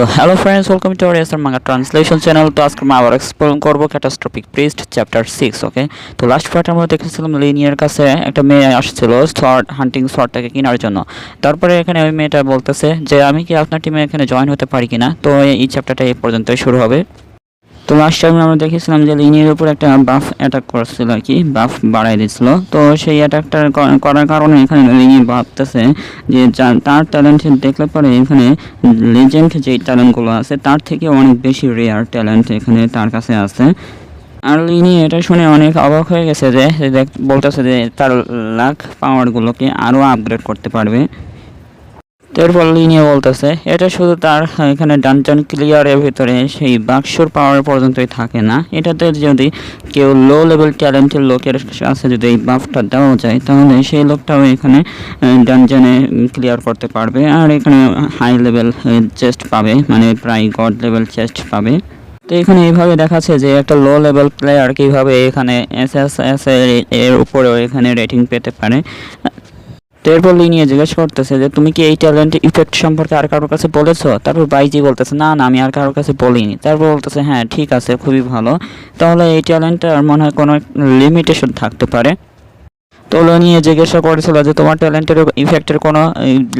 তো hello friends welcome to our manga translation channel তো আজকে আবার এক্সপ্লোর করব catastrophic priest chapter six okay তো লাস্ট পার্ট আমরা দেখেছিলাম লিনিয়ার কাছে একটা মেয়ে আসছিল শর্ট হান্টিং শর্টটাকে কেনার জন্য। তারপরে এখানে ওই মেয়েটা বলতেছে যে, আমি কি আপনার টিমে এখানে জয়েন হতে পারি কিনা? তো এই চ্যাপ্টারটা এই পর্যন্তই শুরু হবে। তো লাস্ট টাইম আমরা দেখেছিলাম যে লিনিয়ার উপর একটা বাফ অ্যাটাক করছিল আর কি বাফ বাড়াই দিছিল তো সেই অ্যাটাকটা করার কারণে এখানে লিনিয়ার ভাবতেছে যে তার ট্যালেন্ট দেখলে পরে এখানে লেজেন্ড যে ট্যালেন্টগুলো আছে, তার থেকে অনেক বেশি রেয়ার ট্যালেন্ট এখানে তার কাছে আছে। আর লিনি এটা শুনে অনেক অবাক হয়ে গেছে যে বলতেছে যে তার লাখ পাওয়ারগুলোকে আরও আপগ্রেড করতে পারবে। এরপর লিনিয়ে বলতেছে, এটা শুধু তার, এখানে ডানজন ক্লিয়ারের ভিতরে সেই বাক্সর পাওয়ার পর্যন্তই থাকে না। এটাতে যদি কেউ লো লেভেল ট্যালেন্টের লোকের কাছে যদি এই বাফটা দেওয়া যায়, তাহলে সেই লোকটাও এখানে ডানজনে ক্লিয়ার করতে পারবে আর এখানে হাই লেভেল চেস্ট পাবে মানে প্রায় গড লেভেল চেস্ট পাবে। তো এখানে এইভাবে দেখাচ্ছে যে একটা লো লেভেল প্লেয়ার কীভাবে এখানে এস এস এস এর উপরেও এখানে রেটিং পেতে পারে। তো এরপর নিয়ে জিজ্ঞেস করতেছে যে, তুমি কি এই ট্যালেন্ট ইফেক্ট সম্পর্কে আর কারোর কাছে বলেছ? তারপর বাইজি বলতেছে, না না, আমি আর কারোর কাছে বলিনি। তারপর বলতেছে হ্যাঁ ঠিক আছে, খুবই ভালো। তাহলে এই ট্যালেন্টটার মনে হয় কোনো লিমিটেশন থাকতে পারে। তো ওগুলো নিয়ে জিজ্ঞাসা করেছিল যে তোমার ট্যালেন্টের ইফেক্টের কোনো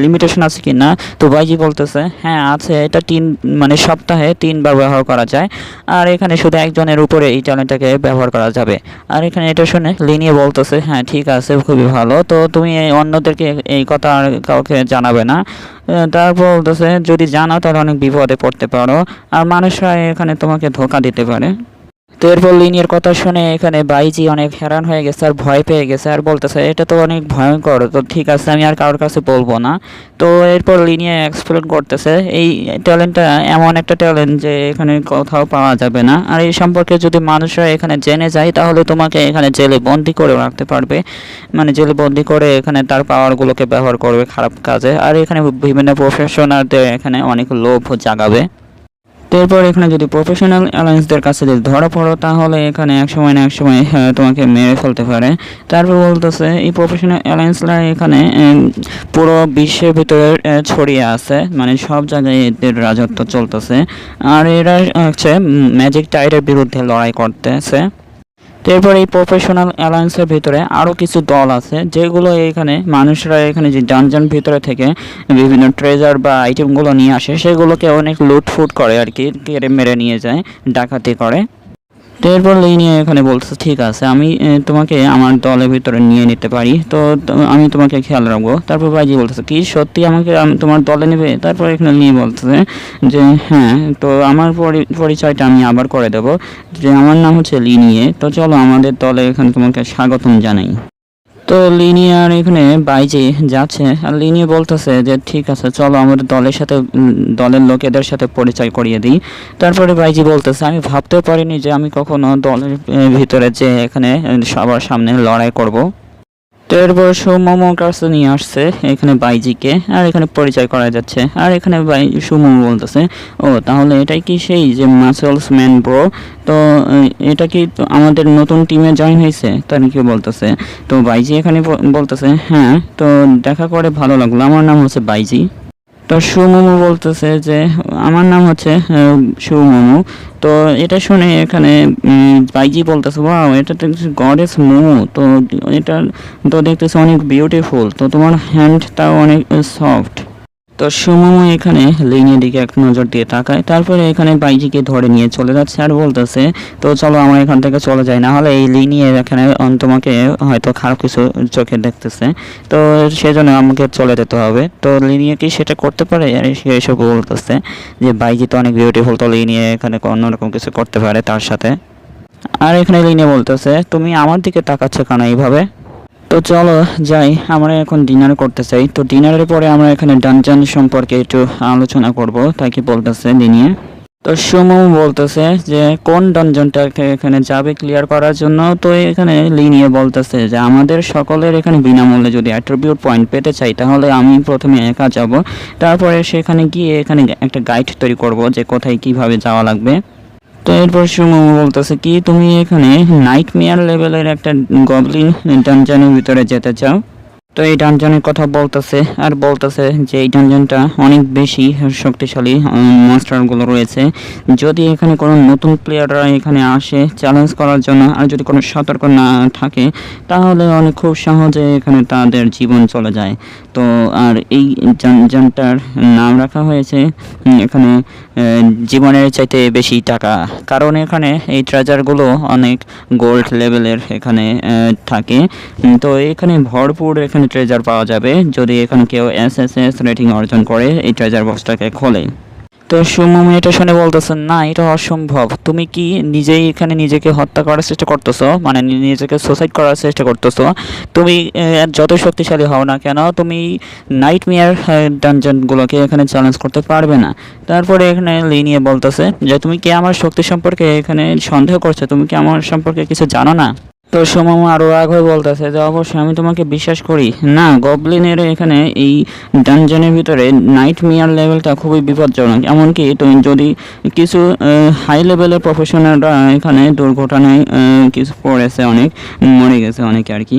লিমিটেশন আছে কি না তো বাইজি বলতেছে হ্যাঁ আছে। এটা তিন মানে সপ্তাহে তিনবার ব্যবহার করা যায়। আর এখানে শুধু একজনের উপরে এই ট্যালেন্টটাকে ব্যবহার করা যাবে। আর এখানে এটা শুনে লিনিয়ে বলতেছে হ্যাঁ ঠিক আছে, খুবই ভালো। তো তুমি অন্যদেরকে এই কথা আর কাউকে জানাবে না। তারপর বলতেছে, যদি জানাও, তাহলে অনেক বিপদে পড়তে পারো। আর মানুষরা এখানে তোমাকে ধোকা দিতে পারে। তো এরপর লিনিয়ার কথা শুনে এখানে বাইজি অনেক হেরান হয়ে গেছে আর ভয় পেয়ে গেছে আর বলতেছে, এটা তো অনেক ভয়ঙ্কর, তো ঠিক আছে, আমি আর কারোর কাছে বলব না। তো এরপর লিনিয়া এক্সপ্লেন করতেছে, এই ট্যালেন্টটা এমন একটা ট্যালেন্ট যে এখানে কোথাও পাওয়া যাবে না। আর এই সম্পর্কে যদি মানুষরা এখানে জেনে যায়, তাহলে তোমাকে এখানে জেলে বন্দি করে রাখতে পারবে। মানে জেলে বন্দি করে এখানে তার পাওয়ারগুলোকে ব্যবহার করবে খারাপ কাজে। আর এখানে বিভিন্ন প্রফেশনালদের এখানে অনেক লোভ জাগাবে। তো এরপর এখানে যদি প্রফেশনাল অ্যালায়েন্সদের কাছে যদি ধরা পড়ো, তাহলে এখানে এক সময় না এক সময় তোমাকে মেরে ফেলতে পারে। তারপর বলতেছে, এই প্রফেশনাল অ্যালায়েন্সরা এখানে পুরো বিশ্বের ভিতরে ছড়িয়ে আছে। মানে সব জায়গায় এদের রাজত্ব চলতেছে। আর এরা হচ্ছে ম্যাজিক টাইডের বিরুদ্ধে লড়াই করতেছে। এরপর এই প্রফেশনাল অ্যালায়েন্সের ভিতরে আরও কিছু দল আছে, যেগুলো এখানে মানুষরা এখানে যে ডানজন ভিতরে থেকে বিভিন্ন ট্রেজার বা আইটেমগুলো নিয়ে আসে, সেগুলোকে অনেক লুটফুট করে আর কি, কেড়ে মেরে নিয়ে যায়, ডাকাতি করে। তো এরপর নিয়ে এখানে বলছে, ঠিক আছে, আমি তোমাকে আমার দলের ভিতরে নিয়ে নিতে পারি। তো আমি তোমাকে খেয়াল রাখব। তারপর ভাইজি বলতেছে, কি, সত্যি আমাকে তোমার দলে নেবে? তারপর এখানে নিয়ে বলতেছে যে হ্যাঁ তো আমার পরি- পরিচয়টা আমি আবার করে দেব। যে, আমার নাম হচ্ছে লিনিয়ে। তো চলো আমাদের দলে এখানে তোমাকে স্বাগতম জানাই। তো লিনিয়ার এখানে বাইজি যাচ্ছে, আর লিনিয়ে বলতেছে যে, ঠিক আছে, চলো আমাদের দলের সাথে দলের লোকেদের সাথে পরিচয় করিয়ে দিই। তারপরে বাইজি বলতেছে, আমি ভাবতেও পারিনি যে আমি কখনো দলের ভিতরে যে এখানে সবার সামনে লড়াই করব। তো এরপর সুমোমো কাছে নিয়ে আসছে, এখানে বাইজিকে, আর এখানে পরিচয় করা যাচ্ছে। আর এখানে বাই সুমো বলতেছে, ও, তাহলে এটাই কি সেই যে মাসেলস ম্যান ব্রো তো এটা কি আমাদের নতুন টিমে জয়েন হয়েছে? তার কি বলতেছে। তো বাইজি এখানে বলতেছে হ্যাঁ তো দেখা করে ভালো লাগল। আমার নাম হচ্ছে বাইজি। তো সুমোমো বলতেছে যে, আমার নাম হচ্ছে সুমোমো তো এটা শুনে এখানে বাইজি বলতেছে ওয়াও এটা তো গডেস মোমো। তো এটা, তো দেখতেছে অনেক বিউটিফুল তো তোমার হ্যান্ডটাও অনেক সফট তো সুমোমো এখানে লিনের দিকে এক নজর দিয়ে তাকায়। তারপরে এখানে বাইজিকে ধরে নিয়ে চলে যাচ্ছে আর বলতেছে, তো চলো আমার এখান থেকে চলে যাই না হলে এই লিনিয়ে এখানে তোমাকে হয়তো খারাপ কিছু চোখে দেখতেছে। তো সেজন্য আমাকে চলে যেতে হবে। তো লিনিয়ে কি সেটা করতে পারে? এসব বলতেছে যে, বাইজি তো অনেক বিউটিফুল তো লিনিয়ে এখানে অন্যরকম কিছু করতে পারে তার সাথে। আর এখানে লিনে বলতেছে, তুমি আমার দিকে তাকাচ্ছ কেন এইভাবে? তো চলো যাই, আমরা এখন ডিনার করতে চাই। তো ডিনারের পরে আমরা এখানে ডানজান সম্পর্কে একটু আলোচনা করব, তাই কি বলতেছে লিনিয়ে তো সুমো বলতেছে যে, কোন ডনজনটাকে এখানে যাবে ক্লিয়ার করার জন্য? তো এখানে লিনিয়ে বলতেছে যে, আমাদের সকলের এখানে বিনামূল্যে যদি অ্যাট্রিবিউট পয়েন্ট পেতে চাই, তাহলে আমি প্রথমে একা যাব। তারপরে সেখানে গিয়ে এখানে একটা গাইড তৈরি করব যে কোথায় কীভাবে যাওয়া লাগবে। তো এরপর সুমো বলতেছে কি, তুমি এখানে নাইট মেয়ার লেভেলের একটা গবলিন ডানজানের ভিতরে যেতে চাও। তো এই ডানজনের কথা বলতেছে, আর বলতেছে যে এই ডানজনটা অনেক বেশি শক্তিশালী মাস্টারগুলো রয়েছে। যদি এখানে কোনো নতুন প্লেয়াররা এখানে আসে চ্যালেঞ্জ করার জন্য, আর যদি কোনো সতর্ক না থাকে, তাহলে অনেক খুব সহজে এখানে তাদের জীবন চলে যায়। তো, আর এই যানটার নাম রাখা হয়েছে এখানে জীবনের চাইতে বেশি টাকা। কারণ এখানে এই ট্রেজারগুলো অনেক গোল্ড লেভেলের এখানে থাকে। তো এখানে ভরপুর এখানে ট্রেজার পাওয়া যাবে। যদি এখানে কেউ এস এস এস রেটিং অর্জন করে, এই ট্রেজার বক্সটাকে খোলে। তো সুমম এটা শুনে বলতেছেন না, এটা অসম্ভব। তুমি কি নিজেই এখানে নিজেকে হত্যা করার চেষ্টা করতেছো? মানে নিজেকে সুসাইড করার চেষ্টা করতেছো? তুমি যত শক্তিশালী হও না কেন, তুমি নাইট মেয়ার ডানজনগুলোকে এখানে চ্যালেঞ্জ করতে পারবে না। তারপরে এখানে লিনিয়ে বলতেছে যে, তুমি কি আমার শক্তি সম্পর্কে এখানে সন্দেহ করছ? তুমি কি আমার সম্পর্কে কিছু জানো না? তো সোমামা আরও রাগ হয়ে বলতেছে যে, অবশ্যই আমি তোমাকে বিশ্বাস করি। না, গবলিনের এখানে এই ডানজনের ভিতরে নাইট মিয়ার লেভেলটা খুবই বিপজ্জনক। এমনকি তুমি যদি কিছু হাই লেভেলের প্রফেশনালরা এখানে দুর্ঘটনায় কিছু পড়েছে অনেক, মরে গেছে অনেকে আর কি।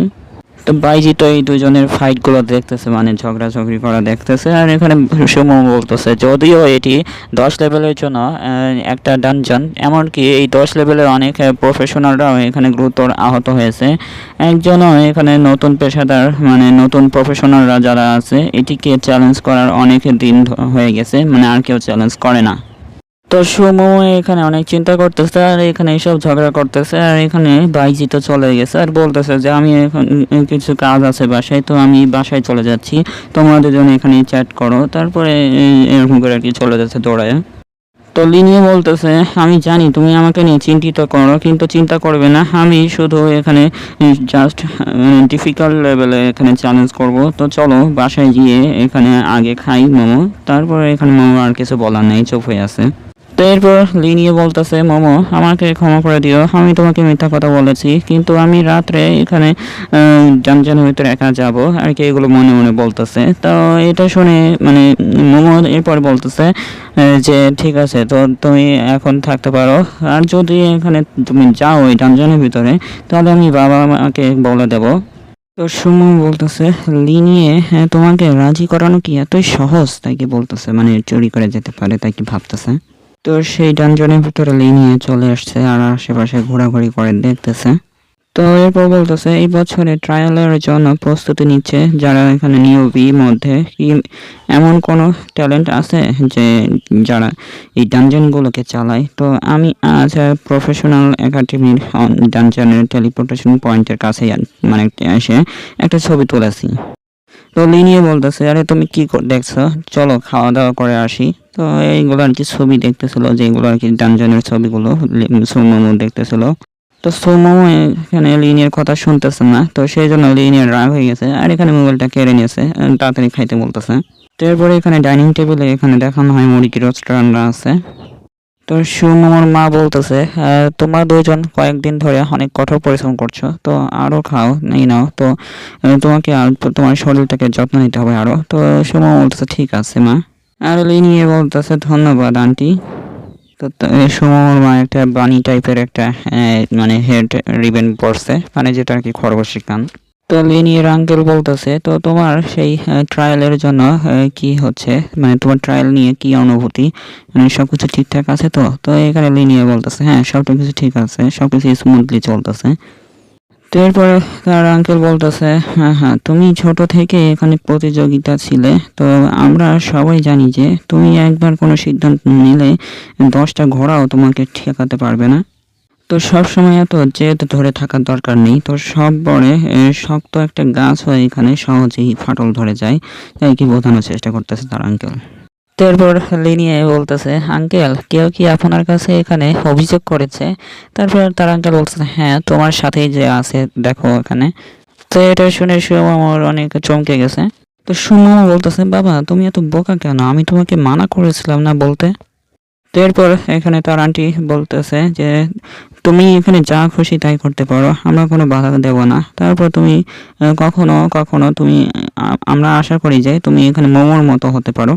তো বাইজি তো এই দুজনের ফাইটগুলো দেখতেছে মানে ঝগড়াঝগড়ি করা দেখতেছে। আর এখানে সুমো বলতেছে, যদিও এটি দশ লেভেলের জন্য একটা ডানজন এমনকি এই দশ লেভেলের অনেক প্রফেশনালরাও এখানে গুরুতর আহত হয়েছে। একজনও এখানে নতুন পেশাদার মানে নতুন প্রফেশনালরা যারা আছে, এটিকে চ্যালেঞ্জ করার অনেক দিন হয়ে গেছে মানে আর কেউ চ্যালেঞ্জ করে না। তো সুমো এখানে অনেক চিন্তা করতেছে আর এখানে এইসব ঝগড়া করতেছে আর এখানে বাইজি তো চলে গেছে আর বলতেছে যে আমি এখন কিছু কাজ আছে বাসায়, তো আমি বাসায় চলে যাচ্ছি। তোমরা দুজন এখানে চ্যাট করো। তারপরে এরকম করে আর কি চলে যাচ্ছে দৌড়ায়। তো লিনিয়ে বলতেছে, আমি জানি তুমি আমাকে নিয়ে চিন্তিত করো, কিন্তু চিন্তা করবে না। আমি শুধু এখানে জাস্ট ডিফিকাল্ট লেভেলে এখানে চ্যালেঞ্জ করব। তো চলো বাসায় গিয়ে এখানে আগে খাই মোমো। তারপরে এখানে মোমো আর কিছু বলার নেই, চুপ হয়ে আছে। এরপর লিনিয়ে বলতেছে, মোমো, আমাকে ক্ষমা করে দিও। আমি তোমাকে মিথ্যা কথা বলেছি, কিন্তু আমি রাত্রে এখানে জানজানের ভিতরে একা যাব। আর কি এগুলো মনে মনে বলতেছে। তো এটা শুনে মানে মোমো এরপর বলতেছে যে ঠিক আছে, তো তুমি এখন থাকতে পারো। আর যদি এখানে তুমি যাও ওই ডানজনের ভিতরে, তাহলে আমি বাবা মাকে বলে দেবো। তো সুমু বলতেছে, লিনিয়ে হ্যাঁ তোমাকে রাজি করানো কি এতই সহজ? তাই কি বলতেছে মানে চুরি করে যেতে পারে, তাই কি ভাবতেছে? তো সেই ডানজনের ভিতরে লিনিয়ে চলে আসছে আর আশেপাশে ঘোরাঘুরি করে দেখতেছে। তো এরপর বলতেছে, এই বছরে ট্রায়ালের জন্য প্রস্তুতি নিচ্ছে যারা এখানে নিয়োগী মধ্যে। কি এমন কোনো ট্যালেন্ট আছে যে যারা এই ডানজনগুলোকে চালায়? তো আমি আজ প্রফেশনাল একাডেমির ডানজনের টেলিপোর্টেশন পয়েন্টের কাছে মানে এসে একটা ছবি তুলেছি। তো লিনিয়ে বলতেছে, আরে তুমি কি দেখছ? চলো খাওয়া দাওয়া করে আসি। তো এইগুলো আর কি ছবি দেখতেছিল, যেগুলো আর কি ডানজনের ছবিগুলো সুমোমো দেখতেছিল। তো সুমোমো এখানে লিনিয়ার কথা শুনতেছে না, তো সেই জন্য লিনিয়ার রাগ হয়ে গেছে, আর এখানে মোবাইলটা কেড়ে নিয়েছে তাড়াতাড়ি খাইতে বলতেছে। তো এরপরে এখানে ডাইনিং টেবিলে এখানে দেখানো হয় মুরগি রোস্ট রান্না আছে। তো সুমোমোর মা বলতেছে তোমরা দুজন কয়েকদিন ধরে অনেক কঠোর পরিশ্রম করছ, তো আরও খাও নেই নাও, তো তোমাকে আর তোমার শরীরটাকে যত্ন নিতে হবে আরও। তো সুমো বলতেছে, ঠিক আছে, মা। আর নিয়ে বলতেছে, ধন্যবাদ, আন্টি। তো সুমোর মা একটা বানি টাইপের একটা মানে হেড রিবেন পরছে মানে যেটা আর কি খরগোশের কান তো লিনিয়ার আঙ্কেল বলতেছে, তো তোমার সেই ট্রায়ালের জন্য কি হচ্ছে? মানে তোমার ট্রায়াল নিয়ে কি অনুভূতি? মানে সবকিছু ঠিকঠাক আছে তো? তো এখানে লিনিয়ে বলতেছে হ্যাঁ সব কিছু ঠিক আছে, সবকিছু স্মুথলি চলতেছে। তো এরপরে তার আঙ্কেল বলতেছে হ্যাঁ হ্যাঁ তুমি ছোট থেকে এখানে প্রতিযোগিতা ছিলে, তো আমরা সবাই জানি যে তুমি একবার কোনো সিদ্ধান্ত নিলে দশটা ঘোড়াও তোমাকে ঠেকাতে পারবে না। তো সব সময় তো জেদ ধরে থাকার দরকার নেই। তো সব বড়ে শক্ত একটা গাছ হয় এখানে সহজেই ফাটল ধরে যায়। তাই কি বোঝানোর চেষ্টা করতেছে তার আঙ্কেল তারপর লিনিয়ে বলতেছে, আঙ্কেল, কেউ কি আপনার কাছে এখানে অভিযোগ করেছে? তারপর তার আঙ্কেল বলতেছে হ্যাঁ তোমার সাথেই যে আছে, দেখো এখানে। তো এটা শুনে সুমো আমার অনেক চমকে গেছে। তো সুমো বলতেছে, বাবা, তুমি এত বোকা কেন? আমি তোমাকে মানা করেছিলাম না বলতে? তো এরপর এখানে তার আন্টি বলতেছে যে তুমি এখানে যা খুশি তাই করতে পারো, আমরা কোনো বাধা দেব না। তারপর তুমি কখনো কখনো তুমি আমরা আশা করি যে তুমি এখানে মোমোর মতো হতে পারো।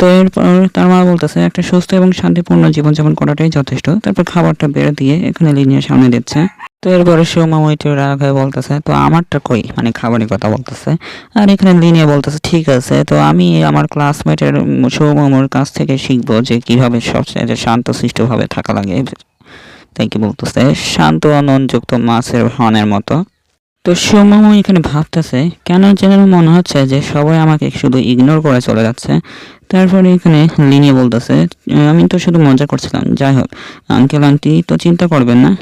তো এরপর তার মা বলতেছে, একটা সুস্থ এবং শান্তিপূর্ণ জীবনযাপন করাটাই যথেষ্ট। তারপর খাবারটা বেড়ে দিয়ে এখানে লিনিয়ার সামনে দিচ্ছে। তো এরপরে সৌমামা একটু রাগ হয়ে বলতেছে, তো আমারটা কই? মানে খাবারের কথা বলতেছে। আর এখানে লিনিয়া বলতেছে, ঠিক আছে, তো আমি আমার ক্লাসমেটের সৌমামুর কাছ থেকে শিখব যে কীভাবে সবচেয়ে শান্তশিষ্টভাবে থাকা লাগে। তাই কি বলতেছে শান্ত অনযুক্ত মাছের হনের মতো। তো সৌমামু এখানে ভাবতেছে, কেন যেন মনে হচ্ছে যে সবাই আমাকে শুধু ইগনোর করে চলে যাচ্ছে। তারপরে এখানে লিনিয়ে বলতেছে, আমি তো শুধু মজা করছিলাম, যাই হোক আঙ্কেল আন্টি তো চিন্তা করবেন না।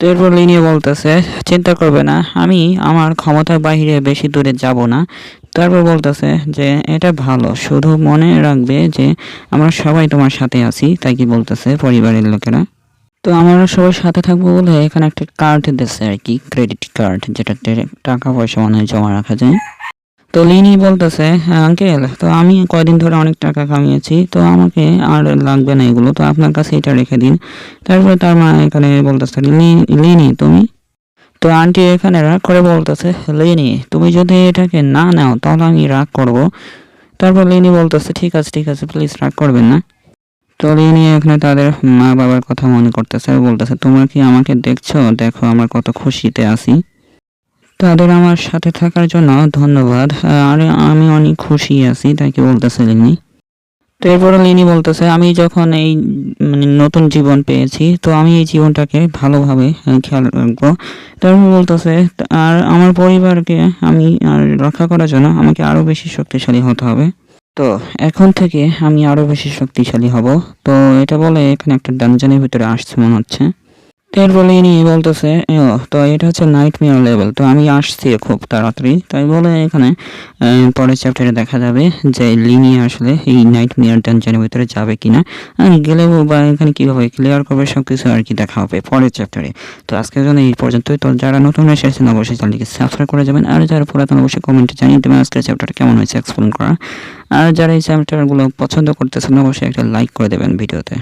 তো এরপর লিনিয়ে বলতেছে, চিন্তা করবে না, আমি আমার ক্ষমতার বাইরে বেশি দূরে যাব না। তারপর বলতেছে যে, এটা ভালো, শুধু মনে রাখবে যে আমরা সবাই তোমার সাথে আছি, তাই কি বলতেছে পরিবারের লোকেরা। তো আমরা সবাই সাথে থাকব বলে এখানে একটা কার্ড দিচ্ছে আর কি ক্রেডিট কার্ড যেটাতে টাকা পয়সা মনে জমা রাখা যায়। তো লিনি বলতেছে হ্যাঁ আঙ্কেল তো আমি কয়দিন ধরে অনেক টাকা কামিয়েছি, তো আমাকে আর লাগবে না এগুলো, তো আপনার কাছে এটা রেখে দিন। তারপরে তার মা এখানে বলতেছে, "লি- লিনি, তুমি? তো আন্টি এখানে রাগ করে বলতেছে, লিনি, তুমি যদি এটাকে না নাও, তাহলে আমি রাগ করব। তারপর লিনি বলতেছে, ঠিক আছে ঠিক আছে প্লিজ রাগ করবেন না। তো লিনি এখানে তাদের মা বাবার কথা মনে করতেছে বলতেছে, তোমরা কি আমাকে দেখছ? দেখো, আমরা কত খুশিতে আছি। তাদের আমার সাথে থাকার জন্য ধন্যবাদ। আর, আমি অনেক খুশি আছি, তাই কি বলতেছে লিনি তো এরপরে লিনি বলতেছে, আমি যখন এই মানে নতুন জীবন পেয়েছি, তো আমি এই জীবনটাকে ভালোভাবে খেয়াল রাখব। তারপর বলতেছে, আর আমার পরিবারকে আমি, আর রক্ষা করার জন্য আমাকে আরও বেশি শক্তিশালী হতে হবে। তো এখন থেকে আমি আরও বেশি শক্তিশালী হব। তো এটা বলে এখানে একটা ডানজনের ভিতরে আসছে মনে হচ্ছে। এরপর লিনি বলতেছে "ও, তো এটা হচ্ছে নাইট মেয়ার লেভেল তো আমি আসছি খুব তাড়াতাড়ি। তাই বলে এখানে পরের চ্যাপ্টারে দেখা যাবে যে লিনি আসলে এই নাইট মেয়ার ডানজনের ভিতরে যাবে কিনা গেলেও বা এখানে কীভাবে ক্লিয়ার করবে সব কিছু আর কি দেখা হবে পরের চ্যাপ্টারে তো আজকের জন্য এই পর্যন্তই তো যারা নতুন এসেছেন অবশ্যই চ্যানেলটিকে সাবস্ক্রাইব করে যাবেন আর যারা পুরাতন অবশ্যই কমেন্টে জানিয়ে দেবেন আজকের চ্যাপ্টারটা কেমন হয়েছে এক্সপ্লেন করা। আর যারা এই চ্যাপ্টারগুলো পছন্দ করতেছেন অবশ্যই একটা লাইক করে দেবেন ভিডিওতে।